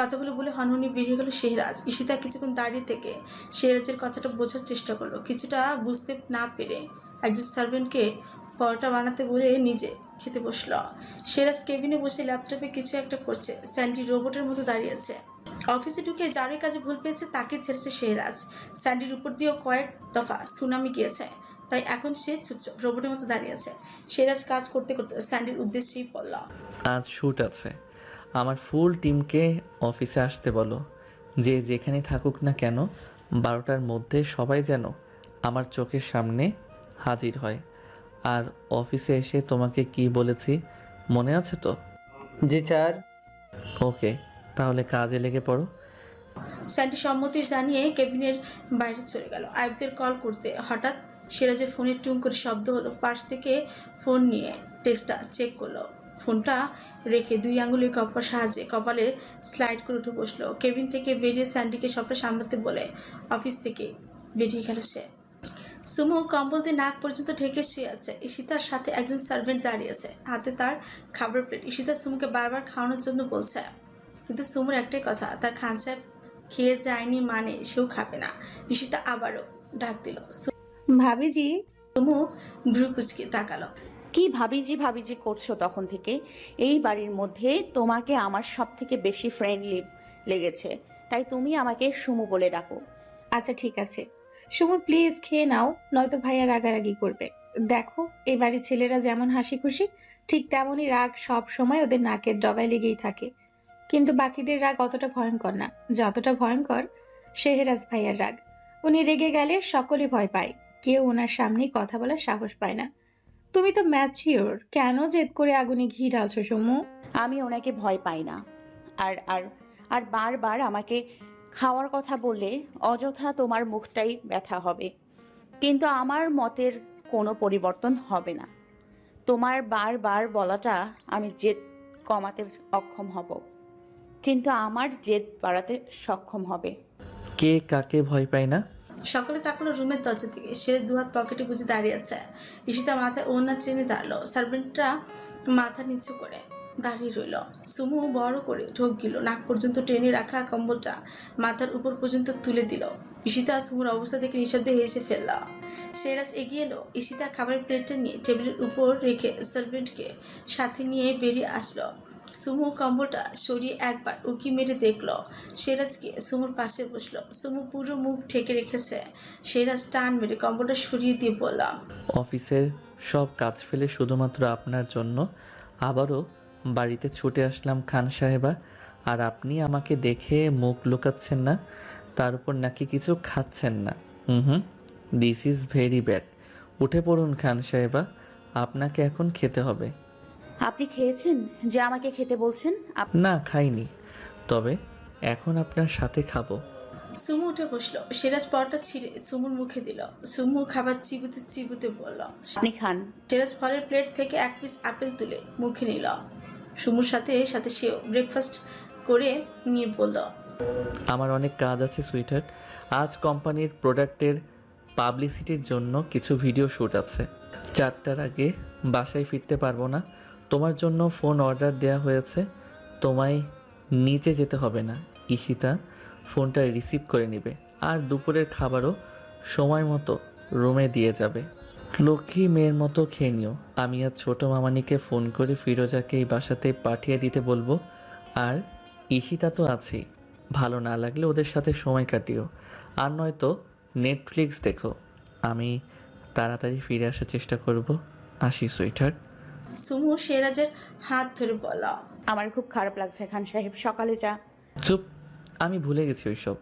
কথাগুলো বলে হনহনি বেরিয়ে গেল শেহরাজ ঈশিতা কিছুক্ষণ দাঁড়িয়ে থেকে শেহরাজের কথাটা বোঝার চেষ্টা করল। কিছুটা বুঝতে না পেরে একজন সার্ভেন্টকে পরোটা বানাতে বলে নিজে খেতে বসল। শেহরাজ কেবিনে বসে ল্যাপটপে কিছু একটা করছে। স্যান্ডি রোবটের মতো দাঁড়িয়ে আছে। অফিসে ঢুকে যারই কাজে ভুল পেয়েছে তাকে ছেড়েছে শেহরাজ স্যান্ডির উপর দিয়েও কয়েক দফা সুনামি গিয়েছে, তাই এখন সে চুপচাপ রোবটের মতো দাঁড়িয়ে আছে। শেহরাজ কাজ করতে করতে স্যান্ডির উদ্দেশ্যেই পড়ল আজ শ্যুট আছে। আমার ফুল টিমকে অফিসে আসতে বলো। যে যেখানে থাকুক না কেন বারোটার মধ্যে সবাই যেন আমার চোখের সামনে হাজির হয়। আর অফিসে এসে তোমাকে কি বলেছি মনে আছে তো? জি স্যার। ওকে তাহলে কাজে লেগে পড়ো। স্যান্ডি সম্মতি জানিয়ে কেবিনের বাইরে চলে গেল। আইবদের কল করতে হঠাৎ সিরাজের ফোনের টুং করে শব্দ হলো। পাশ থেকে ফোন নিয়ে টেক্সটটা চেক করল। ফোনটা রেখে দুই আঙুলের কপার সাহায্যে কপালে স্লাইড করে উঠে বসল। কেবিন থেকে বেরিয়ে স্যান্ডিকে সবটা সামলাতে বলে অফিস থেকে বেরিয়ে গেল সে। সুমু কম্বল দিয়ে নাক পর্যন্ত ঢেকে শুয়ে আছে। ঈশিতার সাথে একজন সার্ভেন্ট দাঁড়িয়ে আছে। হাতে তার খাবার প্লেট। ঈশিতা সুমুকে বারবার খাওয়ানোর জন্য বলছে কিন্তু সুমুর একটাই কথা তার খান সাহেব খেয়ে যায়নি মানে সেও খাবে না। ঈশিতা আবারও ডাক দিল। ভাবিজি? সুমু ভ্রু কুচকে তাকালো। কি ভাবিজি ভাবিজি করছ তখন থেকে? এই বাড়ির মধ্যে তোমাকে আমার সব থেকে বেশি ফ্রেন্ডলি লেগেছে। তাই তুমি আমাকে সুমু বলে ডাকো। আচ্ছা ঠিক আছে। সুমন প্লিজ খেয়ে নাও, নয়তো ভাইয়া রাগারাগি করবে। দেখো, এই বাড়ির ছেলেরা যেমন হাসি খুশি ঠিক তেমনই রাগ সব সময় ওদের নাকের ডগায় লেগেই থাকে। কিন্তু বাকিদের রাগ অতটা ভয়ঙ্কর না। যতটা ভয়ঙ্কর, শেহরাজ ভাইয়ার রাগ। উনি রেগে গেলে সকলে ভয় পায়। কেউ ওনার সামনে কথা বলার সাহস পায় না। তুমি তো ম্যাচিওর কেন জেদ করে আগুনে ঘি ঢালছো সমু? আমি ওনাকে ভয় পাই না। আর আর আর বারবার আমাকে খাওয়ার কথা বললে অযথা তোমার মুখটাই ব্যথা হবে। কিন্তু আমার মতের কোনো পরিবর্তন হবে না। তোমার বারবার বলাটা আমি জেদ কমাতে অক্ষম হব। কিন্তু আমার জেদ বাড়াতে সক্ষম হবে। কে কাকে ভয় পায় না? সকলে তাকালো রুমের দরজা থেকে। সে দুহাত পকেটে গুজে দাঁড়িয়ে আছে। ঈশিতা মাথায় ওনা চেনে দাঁড়াল। সার্ভেন্টরা মাথা নিচু করে দাঁড়িয়ে রইল। সুমু বড় করে ঢোক গেল। নাক পর্যন্ত টেনে রাখা কম্বলটা মাথার উপর পর্যন্ত তুলে দিল। ঈশিতা সুমুর অবস্থা দেখে নিঃশব্দে হেসে ফেলল। সেরাজ এগিয়ে এলো। ঈশিতা খাবারের প্লেটটা নিয়ে টেবিলের উপর রেখে সার্ভেন্টকে সাথে নিয়ে বেরিয়ে আসলো। সুমু কম্বলটা সরিয়ে একবার উকি মেরে দেখল। সেরাজকে সুমুর পাশে বসল। সুমু পুরো মুখ ঢেকে রেখেছে। সেরাজ টান মেরে কম্বলটা সরিয়ে দিয়ে বললাম অফিসের সব কাজ ফেলে শুধুমাত্র আপনার জন্য। আবারও বাড়িতে ছুটে আসলাম খান সাহেবা। আর আপনি আমাকে দেখে মুখ লুকাচ্ছেন না, তার উপর নাকি কিছু খাচ্ছেন না। Hmm hmm this is very bad উঠে পড়ুন খান সাহেবা, আপনাকে এখন খেতে হবে। আপনি খেয়েছেন? যে আমাকে খেতে বলছেন আপ- না খাইনি। তবে এখন আপনার সাথে খাব। সুমু উঠে বসল। সেরাজ পরটা ছিঁড়ে সুমুর মুখে দিল। সুমু খাবার চিবুতে চিবুতে বলল আপনি খান। সেরাজ ফলের প্লেট থেকে এক পিস আপেল তুলে মুখে নিল। সুমুর সাথে সাথে সেও ব্রেকফাস্ট করে নিয়ে বলল আমার অনেক কাজ আছে সুইটার আজ কোম্পানির প্রোডাক্টের পাবলিসিটির জন্য কিছু ভিডিও শ্যুট আছে। চারটার আগে বাসায় ফিরতে পারব না। তোমার জন্য ফোন অর্ডার দেওয়া হয়েছে। তোমায় নিচে যেতে হবে না। ঈশিতা ফোনটা রিসিভ করে নেবে। আর দুপুরের খাবারও সময় মতো রুমে দিয়ে যাবে। লক্ষ্মী মেয়ের মতো খেয়ে নিও। আমি আর ছোটো মামানিকে ফোন করে ফিরোজাকে এই বাসাতে পাঠিয়ে দিতে বলব। আর ঈশিতা তো আছেই। ভালো না লাগলে ওদের সাথে সময় কাটিও। আর নয়তো নেটফ্লিক্স দেখো। আমি তাড়াতাড়ি ফিরে আসার চেষ্টা করব। আসি সুইটার সুমু সেরাজের হাত ধরে বল আমার খুব খারাপ লাগছে খান সাহেব সকালে যা। চুপ আমি ভুলে গেছি ওইসব।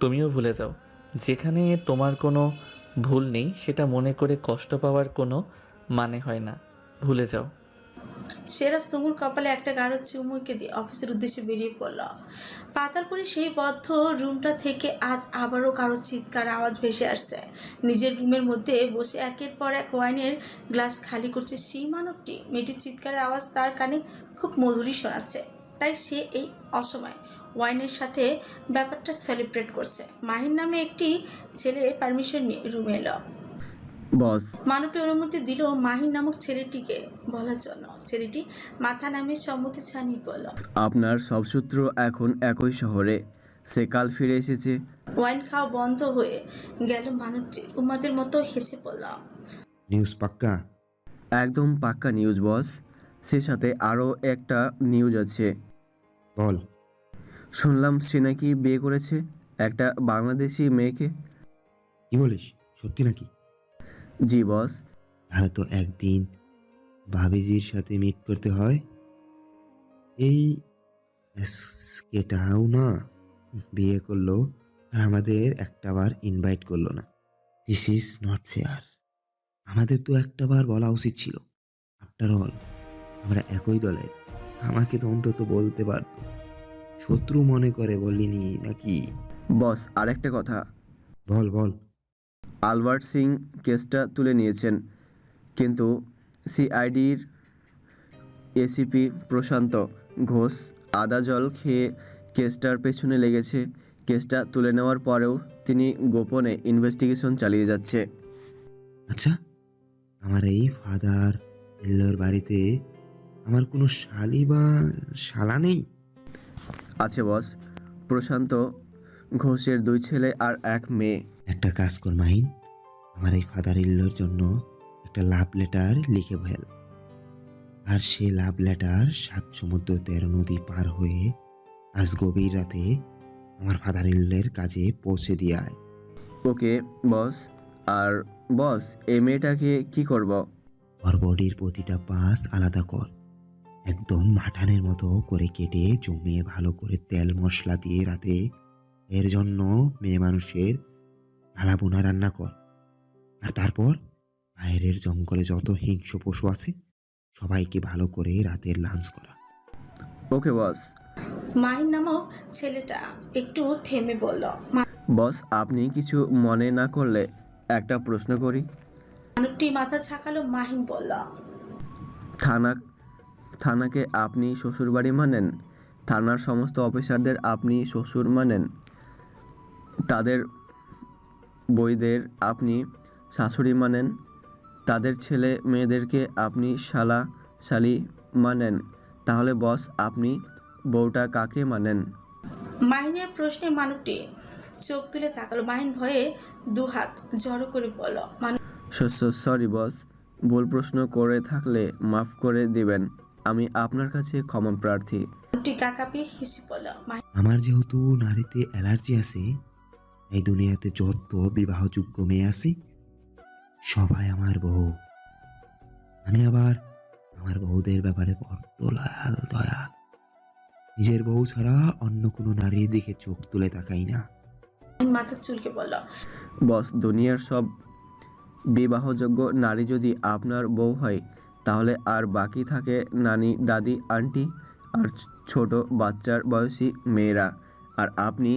তুমিও ভুলে যাও। যেখানে তোমার কোনো ভুল নেই সেটা মনে করে কষ্ট পাওয়ার কোনো মানে হয় না। ভুলে যাও। সেরা সুমুর কপালে একটা গাঢ় চুমুকে দিয়ে অফিসের উদ্দেশ্যে বেরিয়ে পড়ল। পাতালপুরে সেই বদ্ধ রুমটা থেকে আজ আবারও কারও চিৎকার আওয়াজ ভেসে আসছে। নিজের রুমের মধ্যে বসে একের পর এক ওয়াইনের গ্লাস খালি করছে সেই মানবটি মেয়েটির চিৎকারের আওয়াজ তার কানে খুব মধুরই শোনাচ্ছে। তাই সে এই অসময় ওয়াইনের সাথে ব্যাপারটা সেলিব্রেট করছে। মাহির নামে একটি ছেলে পারমিশন নিয়ে রুমে এলো। বস। মানবটি অনুমতি দিল মাহির নামক ছেলেটিকে বলার জন্য। ছেলেটি মাথা নামিয়ে সম্মতি জানিয়ে বলল আপনার সব সূত্র এখন একই শহরে। সে কাল ফিরে এসেছে। ওয়াইন খাওয়া বন্ধ হয়ে গেল মানবটি। উমাদের মতো হেসে পড়ল নিউজ পাক্কা? একদম পাক্কা নিউজ বস সে সাথে আরও একটা নিউজ আছে। বল। শুনলাম সে নাকি বিয়ে করেছে একটা বাংলাদেশি মেয়েকে। কি বলিস? সত্যি নাকি? জি বস তাহলে তো একদিন ভাবিজির সাথে মিট করতে হয়। এই এসকেটাও না বিয়ে করল আর আমাদের একটাবার ইনভাইট করল না। দিস ইজ নট ফেয়ার আমাদের তো একটাবার বলা উচিত ছিল। আফটার অল আমরা একই দলে। আমাকে তো অন্তত বলতে পারতো। শত্রু মনে করে বলিনি নাকি? বস আর একটা কথা। বল বল। আলবার্ট সিং কেসটা তুলে নিয়েছেন। কিন্তু সিআইডির এসিপি প্রশান্ত ঘোষ আদা জল খেয়ে কেসটার পেছনে লেগেছে। কেসটা তুলে নেওয়ার পরেও তিনি গোপনে ইনভেস্টিগেশন চালিয়ে যাচ্ছে। আচ্ছা আমার এই ফাদার ইল্লোর বাড়িতে আমার কোনো শালি বা শালা নেই? আছে বস প্রশান্ত ঘোষের দুই ছেলে আর এক মেয়ে। একটা কাজ কর মাহিন আমার এই ফাদার ইল্লোর জন্য একটা লাভ লেটার লিখে ফেল। আর সে লাভ লেটার সাত সমুদ্র তেরো নদী পার হয়ে আজ গভীর রাতে আমার ফাদার ইল্লের কাজে পৌঁছে দিয়ে আয়। ওকে বস। আর বস এই মেয়েটাকে কি করব? ওর বডির প্রতিটা পাস আলাদা কর। একদম মাঠানের মতো করে কেটে জমিয়ে ভালো করে তেল মশলা দিয়ে রাতে এর জন্য মেয়ে মানুষের ঢালা বোনা রান্না কর। আর তারপর বাইরের জঙ্গলে যত হিংস্র পশু আছে সবাইকে ভালো করে রাতের লাঞ্চ করা। ওকে বস মাহিন নামক ছেলেটা একটু থেমে বলল বস আপনি কিছু মনে না করলে একটা প্রশ্ন করি। মানবটি মাথা ছাকালো মাহিন বলল থানা থানাকে আপনি শ্বশুরবাড়ি মানেন? থানার সমস্ত অফিসারদের আপনি শ্বশুর মানেন? তাদের বইদের আপনি শাশুড়ি মানেন? তাদের ছেলে মেয়েদেরকে আপনি শালা শালি মানেন। তাহলে বস আপনি বউটা কাকে মানেন? মাহিনের প্রশ্নে মানবটি চোখ তুলে তাকালো। মাহিন ভয়ে দুহাত জড়ো করে বলল সরি বস। ভুল প্রশ্ন করে থাকলে মাফ করে দিবেন। আমি আপনার কাছে ক্ষমা প্রার্থী। মানবটি কাকাপি হেসে বলল আমার যেহেতু নারীতে অ্যালার্জি আছে এই দুনিয়াতে যত বিবাহযোগ্য মেয়ে আছে সবাই আমার বউ। আমি আবার আমার বউদের ব্যাপারে বড্ড লয়াল দয়াল। নিজের বউ ছাড়া অন্য কোনো নারীর দিকে চোখ তুলে তাকাই না। মাথা চুলকে বলল বস দুনিয়ার সব বিবাহযোগ্য নারী যদি আপনার বউ হয় তাহলে আর বাকি থাকে নানি দাদি আন্টি আর ছোট বাচ্চার বয়সী মেয়েরা। আর আপনি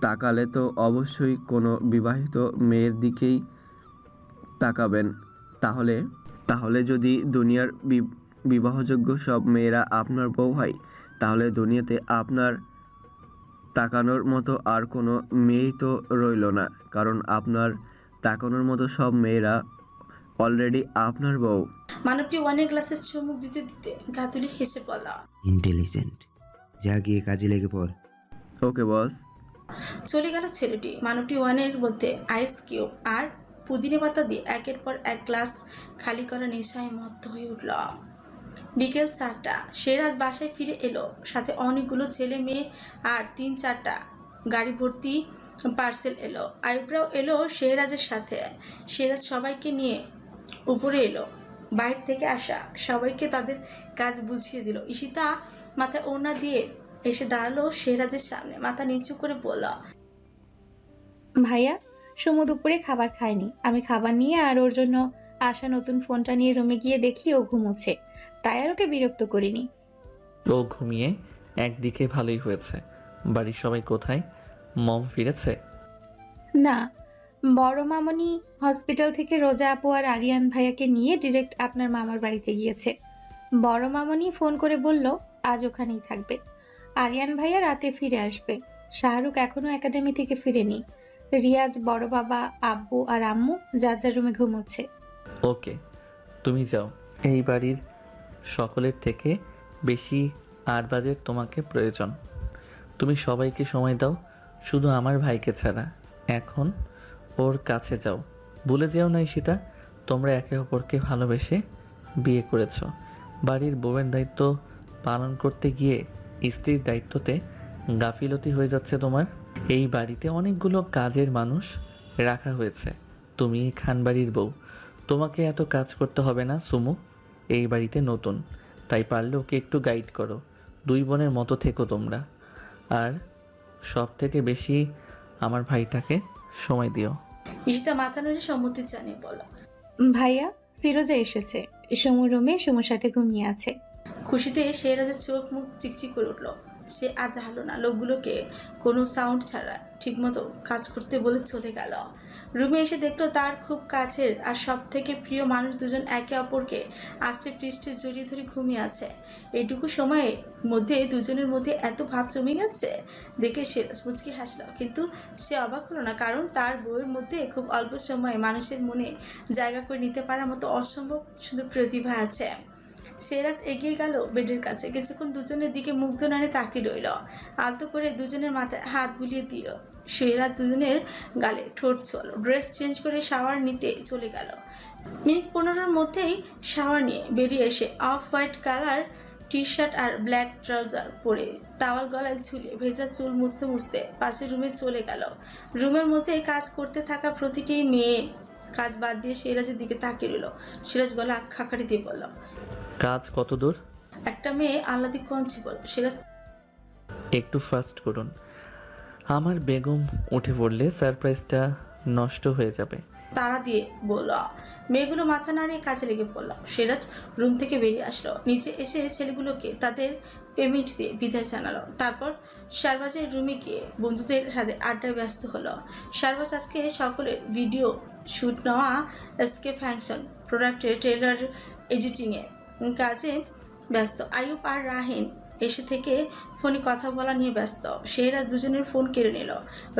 তাকালে তো অবশ্যই কোনো বিবাহিত মেয়ের দিকেই তাকাবেন। তাহলে তাহলে যদি দুনিয়ার বি- বিবাহযোগ্য সব মেয়েরা আপনার বউ হয় তাহলে দুনিয়াতে আপনার তাকানোর মতো আর কোনো মেয়েই তো রইল না। কারণ আপনার তাকানোর মতো সব মেয়েরা অলরেডি আপনার বউ। মানবটি ওয়ানের গ্লাসে চুমুক দিতে দিতে গাতুলি হেসে বলল ইন্টেলিজেন্ট। যা গিয়ে কাজে লেগে পড়। ওকে বস। চলে গেল ছেলেটি। মানবটি ওয়ানের মধ্যে আইস কিউব আর পুদিনে পাতা দিয়ে একের পর এক গ্লাস খালি করা নেশায় মত্ত হয়ে উঠল। বিকেল চারটা। সেরাজ বাসায় ফিরে এলো। সাথে অনেকগুলো ছেলে মেয়ে আর তিন চারটা গাড়ি ভর্তি পার্সেল এলো। আইব্রাও এলো শেহরাজের সাথে। সেরাজ সবাইকে নিয়ে উপরে এলো। বাইরে থেকে আসা সবাইকে তাদের কাজ বুঝিয়ে দিল। ঈশিতা মাথায় ওড়না দিয়ে এসে দাঁড়াল শেহরাজের সামনে। মাথা নিচু করে বলল, ভাইয়া সমু দুপুরে খাবার খায়নি। আমি খাবার নিয়ে আর ওর জন্য আসা নতুন ফোনটা নিয়ে রুমে গিয়ে দেখি ও ঘুমোচ্ছে। তাই আর ওকে বিরক্ত করিনি। ও ঘুমিয়ে একদিকে ভালোই হয়েছে। বাড়ির সবাই কোথায়? মম ফিরেছে? না বড় মামনি হসপিটাল থেকে রোজা আপু আর আরিয়ান ভাইয়াকে নিয়ে ডিরেক্ট আপনার মামার বাড়িতে গিয়েছে। বড় মামনি ফোন করে বলল আজ ওখানেই থাকবে। আরিয়ান ভাইয়া রাতে ফিরে আসবে। শাহরুখ এখনও একাডেমি থেকে ফিরেনি। রিয়াজ বড় বাবা আব্বু আর আম্মু যার যার রুমে ঘুমোচ্ছে। ওকে তুমি যাও। এই বাড়ির সকলের থেকে বেশি আর বাজের তোমাকে প্রয়োজন। তুমি সবাইকে সময় দাও শুধু আমার ভাইকে ছাড়া। এখন ওর কাছে যাও। ভুলে যেও না ঈশিতা তোমরা একে অপরকে ভালোবেসে বিয়ে করেছ। বাড়ির বউয়ের দায়িত্ব পালন করতে গিয়ে স্ত্রীর দায়িত্বতে গাফিলতি হয়ে যাচ্ছে তোমার। এই বাড়িতে অনেকগুলো কাজের মানুষ রাখা হয়েছে। তুমি খানবাড়ির বউ। তোমাকে এত কাজ করতে হবে না সুমু। এই বাড়িতে নতুন। তাই পারলে ওকে একটু গাইড করো। দুই বোনের মতো থেকো তোমরা। আর সব থেকে বেশি আমার ভাইটাকে সময় দিও। ঈশিতা মাথা নেড়ে সম্মতি জানিয়ে বলল। ভাইয়া ফিরোজা এসেছে। সমুর রুমে সমুর সাথে ঘুমিয়ে আছে। খুশিতে শেহরাজের চোখ মুখ চিকচিক করে উঠল। সে আর দাঁড়াল না। লোকগুলোকে কোনো সাউন্ড ছাড়া ঠিকমতো কাজ করতে বলে চলে গেল। রুমে এসে দেখল তার খুব কাছের আর সব থেকে প্রিয় মানুষ দুজন একে অপরকে আস্তে পৃষ্ঠে জড়িয়ে ধরে ঘুমিয়ে আছে। এইটুকু সময়ের মধ্যে দুজনের মধ্যে এত ভাব জমে গেছে দেখে সে মুচকি হাসলো। কিন্তু সে অবাক হলো না, কারণ তার বইয়ের মধ্যে খুব অল্প সময়ে মানুষের মনে জায়গা করে নিতে পারার মতো অসম্ভব সুন্দর প্রতিভা আছে। সেরাজ এগিয়ে গেল বেডের কাছে। কিছুক্ষণ দুজনের দিকে মুগ্ধ নাড়ে তাকিয়ে রইল। আলতো করে দুজনের মাথায় হাত বুলিয়ে দিল। সেরাজ দুজনের গালে ঠোঁট ছোল ড্রেস চেঞ্জ করে শাওয়ার নিতে চলে গেল। মিনিট পনেরোর মধ্যেই শাওয়ার নিয়ে বেরিয়ে এসে off white colour T shirt আর ব্ল্যাক ট্রাউজার পরে তাওয়াল গলায় ঝুলিয়ে ভেজা চুল মুছতে মুছতে পাশের রুমে চলে গেল। রুমের মধ্যে কাজ করতে থাকা প্রতিটি মেয়ে কাজ বাদ দিয়ে সিরাজের দিকে তাকিয়ে রইল। সিরাজ গলা খাকারি দিয়ে বলল কাজ কত দূর? একটা মেয়ে আল্লাদি কঞ্চি বল সিরাজ একটু ফাস্ট করুন। আমার বেগম উঠে পড়লে সারপ্রাইজটা নষ্ট হয়ে যাবে। তারা দিয়ে বলল মেয়েগুলো মাথা নাড়িয়ে কাজে লেগে পড়ল সিরাজ রুম থেকে বেরিয়ে আসলো। নিচে এসে ছেলেগুলোকে তাদের পেমেন্ট দিয়ে বিদায় জানালো। তারপর শারবাজের রুমে গিয়ে বন্ধুদের সাথে আড্ডায় ব্যস্ত হলো। শারবাজ আজকে সকলের ভিডিও শ্যুট নেওয়া এসকে ফ্যাংশন প্রোডাক্টের ট্রেলার এডিটিংয়ে কাজে ব্যস্ত। আয়ুব আর রাহিন এসে থেকে ফোনে কথা বলা নিয়ে ব্যস্ত। সেরা দুজনের ফোন কেড়ে নিল।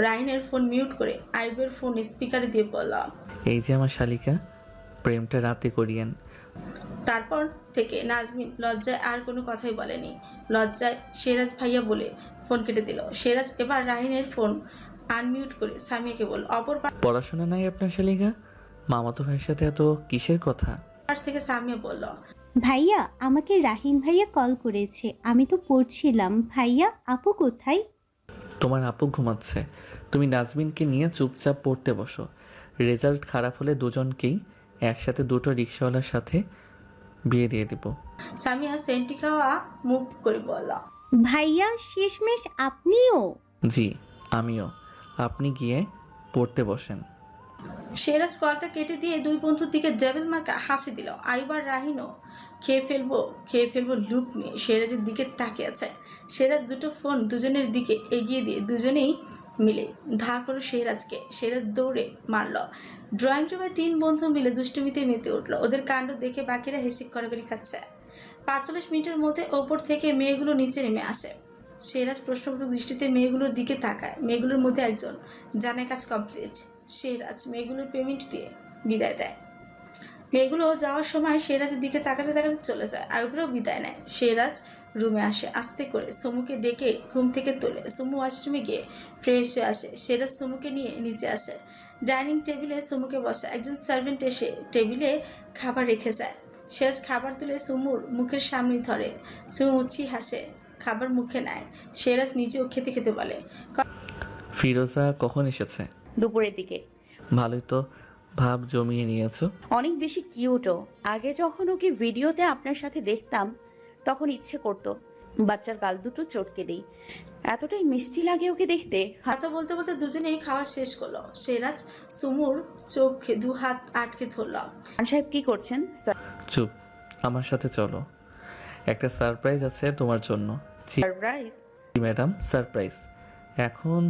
রাহিনের ফোন মিউট করে আয়ুবের ফোন স্পিকারে দিয়ে বলল এই যে আমার শালিকা প্রেমটা রাতে করিয়েন। তারপর থেকে নাজমিন লজ্জায় আর কোনো কথাই বলেনি। লজ্জায় সেরাজ ভাইয়া বলে ফোন কেটে দিল। সেরাজ এবার রাহিনের ফোন আনমিউট করে সামিয়াকে বলল অপর পড়াশোনা নাই আপনার শালিকা? মামাতো ভাইয়ের সাথে এত কিসের কথা? পাশ থেকে সামিয়া বলল ভাইয়া আমাকে রাহিন ভাইয়া কল করেছে। আমি তো পড়ছিলাম। ভাইয়া আপু কোথায়? তোমার আপু ঘুমাচ্ছে। তুমি নাজমিনকে নিয়ে চুপচাপ পড়তে বসো। রেজাল্ট খারাপ হলে দুজনকেই একসাথে দুটো রিক্সাওয়ালার সাথে বিয়ে দিয়ে দিব। সামিয়া সেন্টি খাওয়া মুখ করে বলল। ভাইয়া শেষমেশ আপনিও? জি আমিও। আপনি গিয়ে পড়তে বসেন। সেরাজ কলটা কেটে দিয়ে দুই বন্ধুর দিকে ডেভিল মার্কা হাসি দিল। আইবার রাহিনও খেয়ে ফেলব খেয়ে ফেলব লুক নিয়ে। সেরাজের দিকে তাকিয়ে আছে। সেরাজ দুটো ফোন দুজনের দিকে এগিয়ে দিয়ে দুজনেই মিলে ধা করো সেরাজকে। সেরাজ দৌড়ে মারল। ড্রয়িং রুমে তিন বন্ধু মিলে দুষ্টুমিতে মেতে উঠল। ওদের কাণ্ড দেখে বাকিরা হেসে করাকরি খাচ্ছে। পাঁচচল্লিশ মিনিটের মধ্যে ওপর থেকে মেয়েগুলো নিচে নেমে আসে। সেরাজ প্রশ্নবোধক দৃষ্টিতে মেয়েগুলোর দিকে তাকায়। মেয়েগুলোর মধ্যে একজন জানে কাজ কমপ্লিট। সেরাজ মেয়েগুলোর পেমেন্ট দিয়ে বিদায় দেয়। মেয়েগুলো যাওয়ার সময় সেরাজের দিকে তাকাতে তাকাতে চলে যায় আইব্রো বিদায় নেয়। সেরাজ রুমে আসে আস্তে করে সমুকে ডেকে ঘুম থেকে তোলে। সমু ওয়াশরুমে গিয়ে ফ্রেশ হয়ে আসে। সেরাজ সমুকে নিয়ে নিচে আসে। ডাইনিং টেবিলে সমুকে বসে। একজন সার্ভেন্ট এসে টেবিলে খাবার রেখে যায়। সেরাজ খাবার তুলে সুমুর মুখের সামনে ধরে। সুমু উচি হাসে খাবার মুখে নেয়। সেরাজ নিজেও খেতে খেতে বলে ফিরোজা কখন এসেছে? দুপুরের দিকে। ভালোই তো। ভাব জমিয়ে নিয়েছো? অনেক বেশি কিউটও। আগে যখন ওকে ভিডিওতে আপনার সাথে দেখতাম তখন ইচ্ছে করতো বাচ্চার গাল দুটো চটকে দিই। এতটাই মিষ্টি লাগে ওকে দেখতে। কথা বলতে বলতে দুজনেই খাওয়া শেষ করল। সেরাজ সুমুর চোখ দু হাত আটকে ধরল। খান সাহেব কি করছেন? স্যার চুপ আমার সাথে চলো। একটা সারপ্রাইজ আছে তোমার জন্য। জি সারপ্রাইজ? Madam surprise. এখন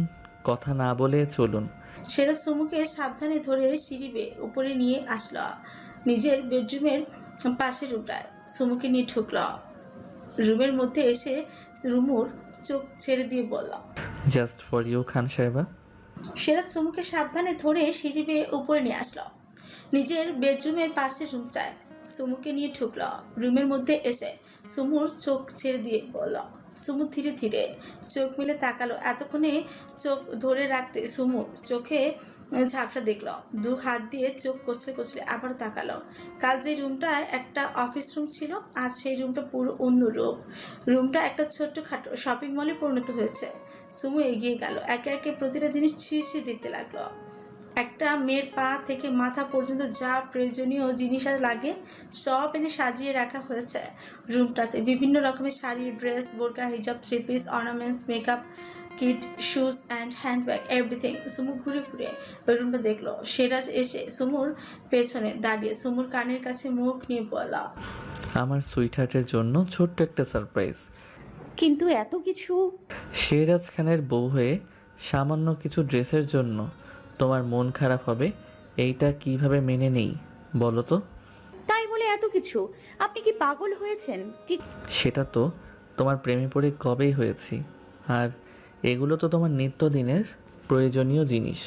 কথা না বলে চলুন। সেরাজ সুমুকে সাবধানে ধরে সিঁড়ি বেয়ে উপরে নিয়ে আসলো। নিজের বেডরুমের পাশে রুমটায় সুমুকে নিয়ে ঢুকল রুমের মধ্যে এসে রুমুর চোখ ছেড়ে দিয়ে বলল জাস্ট ফর ইউ খান সাহেবা? সেরাজ সুমুকে সাবধানে ধরে সিঁড়ি বেয়ে উপরে নিয়ে আসলো। নিজের বেডরুমের পাশে রুম চায় সুমুকে নিয়ে ঢুকল রুমের মধ্যে এসে সুমুর চোখ ছেড়ে দিয়ে বলল সুমু ধীরে ধীরে চোখ মেলে তাকালো। এতক্ষণে চোখ ধরে রাখতে সুমু চোখে ঝাপসা দেখল। দু হাত দিয়ে চোখ কচলে কচলে আবার তাকালো। কাল যে রুমটা একটা অফিস রুম ছিল, আজ সেই রুমটা পুরো অন্য রূপ। রুমটা একটা ছোট্ট খাটো শপিং মলে পরিণত হয়েছে। সুমু এগিয়ে গেল। একে একে প্রতিটা জিনিস ছুঁয়ে দেখতে লাগল। একটা মেয়ের পা থেকে মাথা পর্যন্ত যা প্রয়োজনীয় জিনিস আর লাগে সব এনে সাজিয়ে রাখা হয়েছে। রুমটাতে বিভিন্ন রকমের শাড়ি ড্রেস বোরকা হিজাব three piece ornaments makeup kit shoes and handbag everything সুমু ঘুরে ঘুরে ওই রুমটা দেখল। সেরাজ এসে সুমুর পেছনে দাঁড়িয়ে সুমুর কানের কাছে মুখ নিয়ে বলা আমার সুইটহার্টের জন্য ছোট্ট একটা সারপ্রাইজ। কিন্তু এত কিছু? শেরাজ খানের বউ হয়ে সামান্য কিছু ড্রেসের জন্য তোমার মন খারাপ হবে? এইটা কীভাবে মেনে নেই বলো তো। তাই বলে এত কিছু? আপনি কি পাগল হয়েছেন? কি সেটা তো তোমার প্রেমে পড়ে কবেই হয়েছি। আর এগুলো তো তোমার নিত্যদিনের প্রয়োজনীয় জিনিস।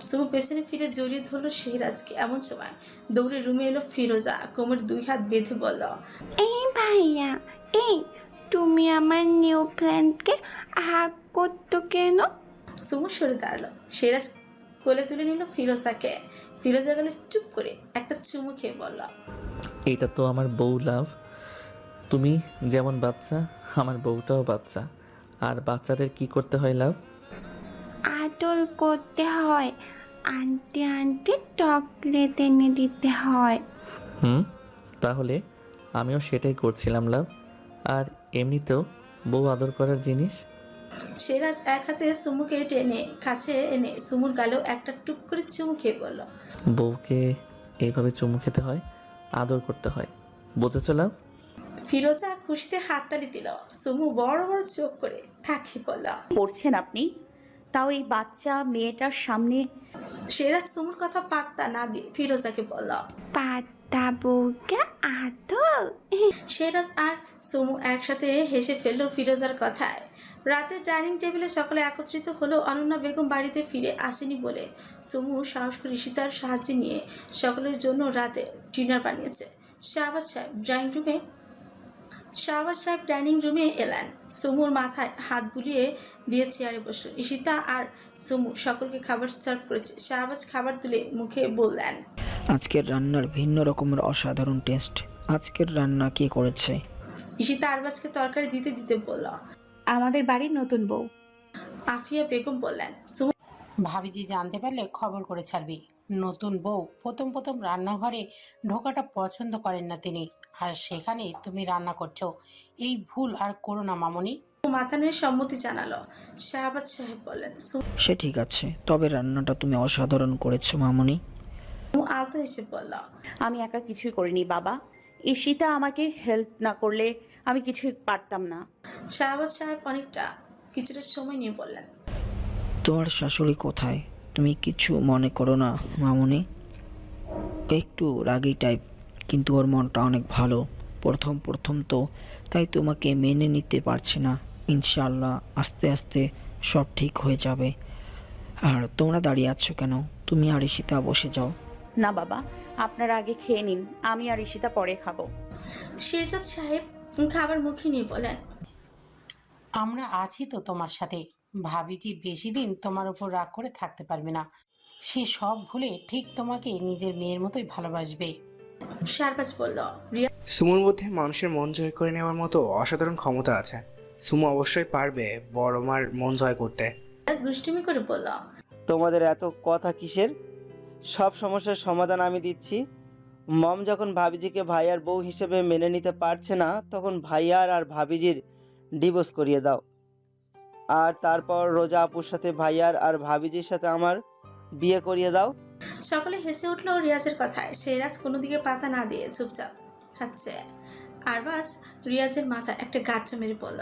সুমু পেছনে ফিরে জড়িয়ে ধরলো শেহরাজকে এমন সময়। দৌড়ে রুমে এলো ফিরোজা কোমর দুই হাত বেঁধে বলল এই ভাইয়া এই তুমি আমার নিউ ফ্রেন্ডকে হাক করতো কেন? সুমু সরে দাঁড়াল। সিরাজ কোলে তুলে নিল ফিরোজাকে। ফিরোজা গেলে চুপ করে একটা চুমু খেয়ে বলল এইটা তো আমার বউ লাভ। তুমি যেমন বাচ্চা আমার বউটাও বাচ্চা। আর বাচ্চাদের কি করতে হয় লাভ? আদর করতে হয় আন্টি আন্টি চকলেট এনে দিতে হয়। হুম তাহলে আমিও সেটাই করছিলাম লাভ। আর এমনিতেও বউ আদর করার জিনিস সিরাজ এক হাতে সুমুকে টেনে কাছে এনে সুমুর গালেও একটা টুক করে চুমু খেয়ে বলল বউকে এইভাবে চুমু খেতে হয় আদর করতে হয় বুঝেছ লাভ? ফিরোজা খুশিতে হাততালি দিল। সুমু বড় বড় চোখ করে থাকি বলল করছেন আপনি? তাও এই বাচ্চা মেয়েটার সামনে সিরাজ সুমুর কথা পাত্তা না দিয়ে ফিরোজাকে বলল। পাতা বউকে আদর? সিরাজ আর সুমু একসাথে হেসে ফেলল ফিরোজার কথায়। রাতে ডাইনিং টেবিলে সকলে একত্রিত হলো অনন্যা বেগম বাড়িতে ফিরে আসেনি বলে সুমু সাহস করে ঈশিতার সাহায্য নিয়ে সকলের জন্য রাতে ডিনার বানিয়েছে। শাহবাজ সাহেব ডাইনিং রুমে শাহবাজ সাহেব ডাইনিং রুমে এলেন। সুমুর মাথায় হাত বুলিয়ে দিয়ে চেয়ারে বসল। ঈশিতা আর সুমু সকলকে খাবার সার্ভ করেছে। শাহবাজ খাবার তুলে মুখে বললেন আজকের রান্নার ভিন্ন রকমের অসাধারণ টেস্ট। আজকের রান্না কে করেছে? ঈশিতা আরবাজকে তরকারি দিতে দিতে বলল আমাদের বাড়ির নতুন বউ। আফিয়া বেগম বললেন ভাবিজি জানতে পারলে খবর করে ছাড়বি। নতুন বউ প্রথম প্রথম রান্নাঘরে ঢোকাটা পছন্দ করেন না তিনি। আর সেখানে তুমি রান্না করছ। এই ভুল আর করো না মামনি। মাথা নিয়ে সম্মতি জানালো। শাহবাজ সাহেব বললেন সে ঠিক আছে তবে রান্নাটা তুমি অসাধারণ করেছ মামনি। আলতো এসে বলল আমি একা কিছুই করিনি বাবা। ঈশিতা আমাকে হেল্প না করলে আমি কিছুই পারতাম না। শাহবাজ সাহেব অনেকটা কিছুটা সময় নিয়ে বললেন। তোমার শাশুড়ি কোথায়? তুমি কিছু মনে করো না মামনি। একটু রাগী টাইপ কিন্তু ওর মনটা অনেক ভালো। প্রথম প্রথম তো তাই তোমাকে মেনে নিতে পারছে না। ইনশাআল্লাহ আস্তে আস্তে সব ঠিক হয়ে যাবে। আর তোমরা দাঁড়িয়ে আছো কেন? তুমি আর ঈশিতা বসে যাও। না বাবা আপনারা আগে খেয়ে নিন আমি আর ঈশিতা পরে খাব। শেজাদ সাহেব খাবার মুখে নিয়ে বলেন আমরা আছি তো তোমার সাথে। ভাবিজি বেশি দিন তোমার উপর রাগ করে থাকতে পারবে না। সে সব ভুলে ঠিক তোমাকে নিজের মেয়ের মতোই ভালোবাসবে। শাহবাজ বলল রিয়া সুমোর মধ্যে মানুষের মন জয় করে নেওয়ার মতো অসাধারণ ক্ষমতা আছে। সুমো অবশ্যই পারবে বড় মার মন জয় করতে। দুষ্টুমি করে বলল তোমাদের এত কথা কিসের? সব সমস্যার সমাধান আমি দিচ্ছি। মম যখন ভাবিজিকে ভাইয়ার বউ হিসেবে মেনে নিতে পারছে না তখন ভাইয়ার আর ভাবিজির ডিভোর্স করিয়ে দাও। আর তারপর রোজা আপুর সাথে ভাইয়ার আর ভাবিজির সাথে আমার বিয়ে করিয়ে দাও। সকলে হেসে উঠল রিয়াজের কথায়। সেই সেরাজ কোনো দিকে পাতা না দিয়ে চুপচাপ খাচ্ছে আরবাজ রিয়াজের মাথায় একটা গাচ্চা মেরে বলল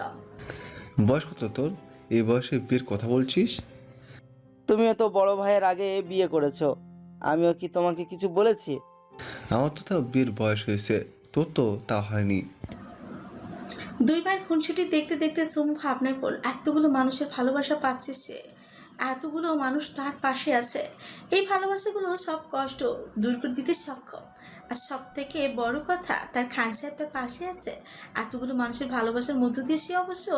বয়স কত তোর? এই বয়সে বিয়ের কথা বলছিস? তুমিও তো বড় ভাইয়ের আগে বিয়ে করেছ। আমিও কি তোমাকে কিছু বলেছি? আমার তো তাও বিয়ের বয়স হয়েছে তোর তো তা হয়নি। দুই ভাইয়ের খুনসুটি দেখতে দেখতে সুমু ভাবনায় পড়ল এতগুলো মানুষের ভালোবাসা পাচ্ছে সে এতগুলো মানুষ তার পাশে আছে। এই ভালোবাসাগুলো সব কষ্ট দূর করে দিতে সক্ষম। আর সব থেকে বড় কথা তার খান সাহেব তার পাশে আছে এতগুলো মানুষের ভালোবাসার মধ্য দিয়ে সে অবশ্য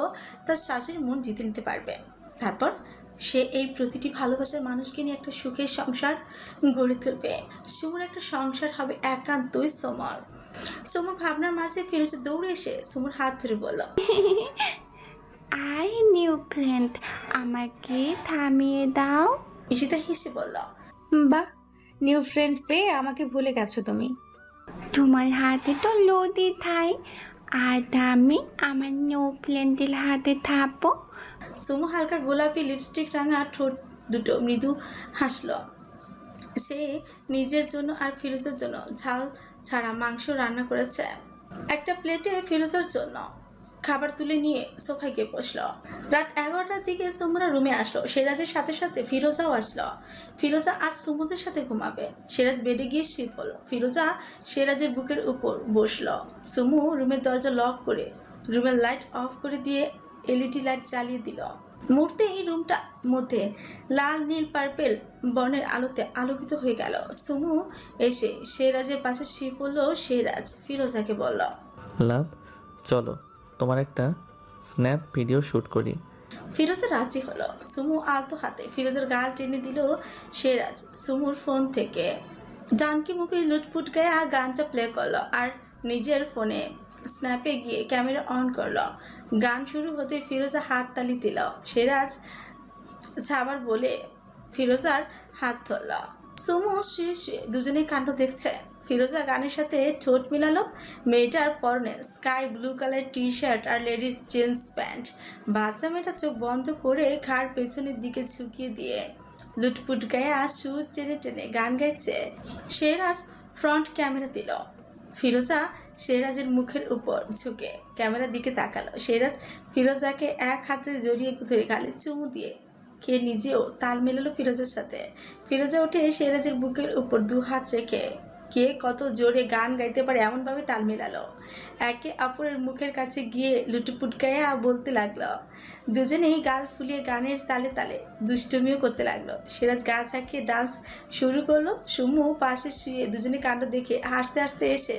তার শাশুড়ির মন জিতে নিতে পারবে। তারপর সে এই প্রতিটি ভালোবাসার মানুষকে নিয়ে একটা সুখের সংসার গড়ে তুলবে। সুমুর একটা সংসার হবে একান্তই সমর সুমুর ভাবনার মাঝে ফিরোজে দৌড়ে এসে সুমুর হাত ধরে বলল আই নিউ ফ্রেন্ড আমাকে থামিয়ে দাও। ঈশিতা হেসে বলল বাহ নিউ ফ্রেন্ড পেয়ে আমাকে ভুলে গেছো তুমি। তোমার হাতে তো লোদি থাই আর আমি আমার নিউ ফ্রেন্ডের হাতে থাকব সুমু হালকা গোলাপি লিপস্টিক রাঙা ঠোঁট দুটো মৃদু হাসল। সে নিজের জন্য আর ফিরোজের জন্য ঝাল ছাড়া মাংস রান্না করেছে। একটা প্লেটে ফিরোজের জন্য খাবার তুলে নিয়ে সোফায় গিয়ে বসল। রাত এগারোটার দিকে সুমরা রুমে আসলো। সেরাজের সাথে সাথে ফিরোজাও আসলো। ফিরোজা আজ সুমুদের সাথে ঘুমাবে। সিরাজ বেডে গিয়ে শুয়ে পড়ল। ফিরোজা সিরাজের বুকের উপর বসল। সুমু রুমের দরজা লক করে, রুমের লাইট অফ করে দিয়ে এলইডি লাইট জ্বালিয়ে দিল। মুহূর্তে এই রুমটা মধ্যে লাল নীল পার্পেল বর্ণের আলোতে আলোকিত হয়ে গেল। সুমু এসে সেরাজের পাশে শুয়ে পড়ল। সেরাজ ফিরোজাকে বলল লাভ চলো তোমার একটা স্ন্যাপ ভিডিও শ্যুট করি। ফিরোজা রাজি হলো। সুমু আলতো হাতে ফিরোজের গাল টেনে দিল সেরাজ। সুমুর ফোন থেকে ডানকি মুভি লুটপুট গায়ে গানটা প্লে করল আর নিজের ফোনে স্ন্যাপে গিয়ে ক্যামেরা অন করল। গান শুরু হতে ফিরোজা হাত তালি দিল। সেরাজ ছাবার বলে, ফিরোজার হাত ধরল। সুমু শুয়ে শুয়ে দুজনেই কাণ্ড দেখছে। ফিরোজা গানের সাথে ঠোঁট মিলালো। মেয়েটার পরনে sky blue colour T shirt আর লেডিস জিন্স প্যান্ট। বাচ্চা মেয়েটা চোখ বন্ধ করে ঘাড় পেছনের দিকে ঝুঁকিয়ে দিয়ে লুটপুট গায়ে সুর টেনে টেনে গান গাইছে। সেরাজ ফ্রন্ট ক্যামেরা দিল। ফিরোজা সেরাজের মুখের উপর ঝুঁকে ক্যামেরার দিকে তাকালো। সেরাজ ফিরোজাকে এক হাতে জড়িয়ে ধরে গালে চুমু দিয়ে কে নিজেও তাল মেলালো ফিরোজের সাথে। ফিরোজা উঠে সেরাজের বুকের উপর দু হাত রেখে কে কত জোরে গান গাইতে পারে এমনভাবে তাল মেলালো। একে অপরের মুখের কাছে গিয়ে লুটুপুট গায়া বলতে লাগল দুজনেই গাল ফুলিয়ে গানের তালে তালে দুষ্টুমিও করতে লাগল। সিরাজ গা ছাকিয়ে ডান্স শুরু করল। সুমু পাশে শুয়ে দুজনে কাণ্ড দেখে হাসতে হাসতে এসে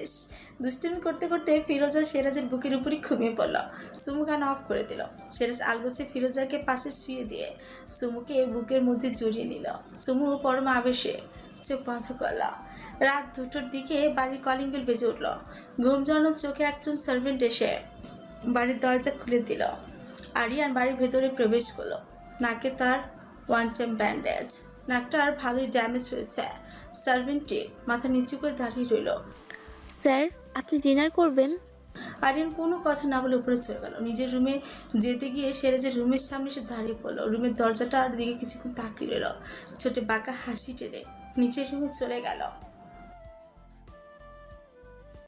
দুষ্টুমি করতে করতে ফিরোজা সিরাজের বুকের উপরই ঘুমিয়ে পড়ল। সুমু গান অফ করে দিল। সিরাজ আলগোছে ফিরোজাকে পাশে শুয়ে দিয়ে সুমুকে বুকের মধ্যে জড়িয়ে নিল। সুমু পরম আবেশে চোখ বন্ধ করল। রাত দুটোর দিকে বাড়ির কলিং বেল বেজে উঠল। ঘুম চোখে একজন সার্ভেন্ট এসে বাড়ির দরজা খুলে দিল। আরিয়ান বাড়ির ভেতরে প্রবেশ করল। নাকে তার ওয়ান টাইম ব্যান্ডেজ। নাকটা আর ভালোই ড্যামেজ হয়েছে। সার্ভেন্টটি মাথা নিচু করে দাঁড়িয়ে রইল। স্যার আপনি ডিনার করবেন? আরিয়ান কোনো কথা না বলে উপরে চলে গেল। নিজের রুমে যেতে গিয়ে সেরেজের রুমের সামনে সে দাঁড়িয়ে পড়ল। রুমের দরজাটা আর দিকে কিছুক্ষণ তাকিয়ে রইল। ছোটে বাঁকা হাসি টেনে নিচের রুমে চলে গেল।